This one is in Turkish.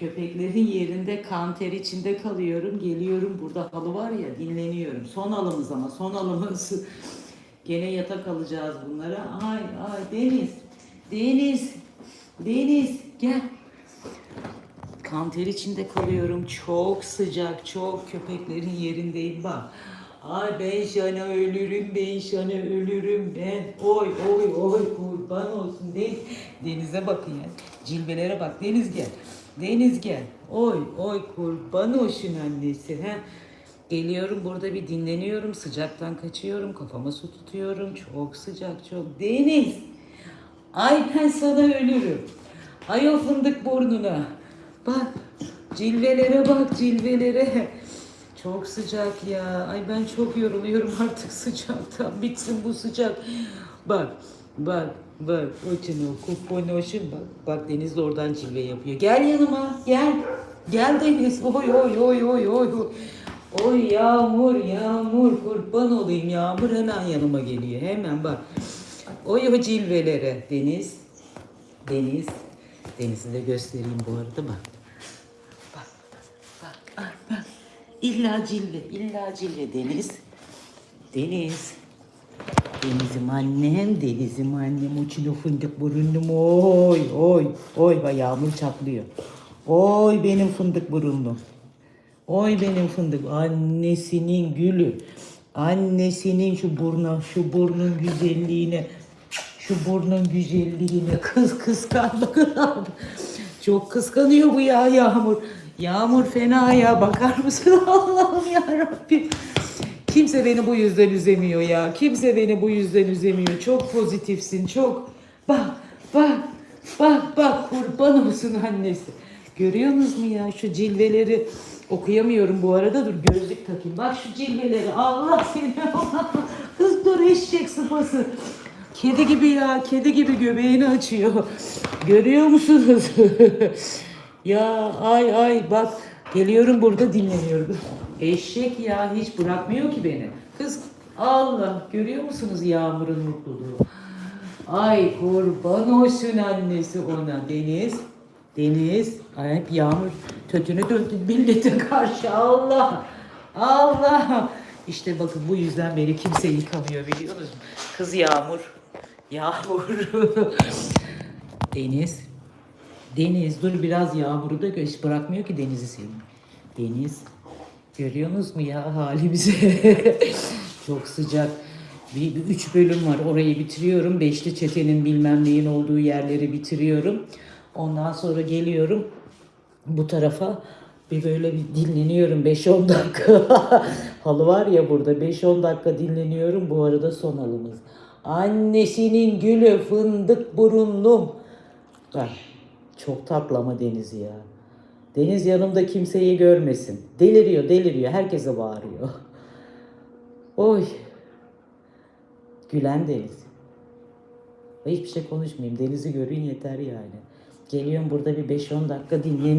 köpeklerin yerinde kan ter içinde kalıyorum. Geliyorum burada halı var ya dinleniyorum. Son halımız ama son halımız. Gene yatak alacağız bunlara. Ay ay Deniz. Deniz. Deniz gel. Kan ter içinde kalıyorum. Çok sıcak, çok köpeklerin yerindeyim bak. Ay ben sana ölürüm, ben sana ölürüm ben. Oy oy oy kurban olsun. Deniz, denize bakın ya. Cilvelere bak. Deniz gel. Deniz gel. Oy oy kurban olsun annesi. He. Geliyorum burada bir dinleniyorum. Sıcaktan kaçıyorum. Kafama su tutuyorum. Çok sıcak çok. Deniz. Ay ben sana ölürüm. Ay o fındık burnuna. Bak cilvelere bak cilvelere. Çok sıcak ya. Ay ben çok yoruluyorum artık sıcaktan. Bitsin bu sıcak. Bak bak bak. Oçun o kuponoşun bak. Bak Deniz de oradan cilve yapıyor. Gel yanıma gel. Gel Deniz. Oy oy oy oy oy. oy. Yağmur yağmur kurban olayım yağmur hemen yanıma geliyor hemen bak. Oy o cilvelere Deniz. Deniz. Deniz'i de göstereyim bu arada. Bak, bak, bak, bak. İlla cilve, illa cilve Deniz. Deniz. Denizim annem, denizim annem. Uçunu fındık burunlum. Oy, oy, oy. Bak yağmur çatlıyor. Oy benim fındık burunlum. Oy benim fındık. Annesinin gülü. Annesinin şu burnu, şu burnun güzelliğine. Şu burnun güzelliğine kız kıskandı. Çok kıskanıyor bu ya Yağmur. Yağmur fena ya bakar mısın Allah'ım ya Rabbim. Kimse beni bu yüzden üzemiyor ya. Kimse beni bu yüzden üzemiyor. Çok pozitifsin çok. Bak bak bak bak kurban olsun annesi. Görüyorsunuz mu ya şu cilveleri okuyamıyorum bu arada dur gözlük takayım. Bak şu cilveleri Allah seni Allah. Kız dur eşek sıpası. Kedi gibi ya, kedi gibi göbeğini açıyor. Görüyor musunuz? ya ay ay bak geliyorum burada dinleniyorum. Eşek ya hiç bırakmıyor ki beni. Kız Allah görüyor musunuz Yağmur'un mutluluğu? Ay kurban olsun annesi ona Deniz. Deniz. Ay hep Yağmur tötünü döndü millete karşı Allah. Allah. İşte bakın bu yüzden beni kimse yıkamıyor biliyorsunuz mu? Kız Yağmur. Yağmur. Deniz. Deniz dur biraz Yağmur'u da göz bırakmıyor ki Deniz'i sevmiyor. Deniz. Görüyorsunuz mu ya halimizi? Çok sıcak. Bir, bir üç bölüm var. Orayı bitiriyorum. Beşli çetenin bilmem neyin olduğu yerleri bitiriyorum. Ondan sonra geliyorum bu tarafa bir böyle bir dinleniyorum 5-10 dakika. Halı var ya burada 5-10 dakika dinleniyorum. Bu arada son halımız. Annesinin gülü fındık burunlum. Bak çok tatlama Deniz ya. Deniz yanımda kimseyi görmesin. Deliriyor deliriyor herkese bağırıyor. Oy. Gülen Deniz. Hiçbir şey konuşmayayım. Deniz'i görün yeter yani. Geliyorum burada bir 5-10 dakika dinleniyorum.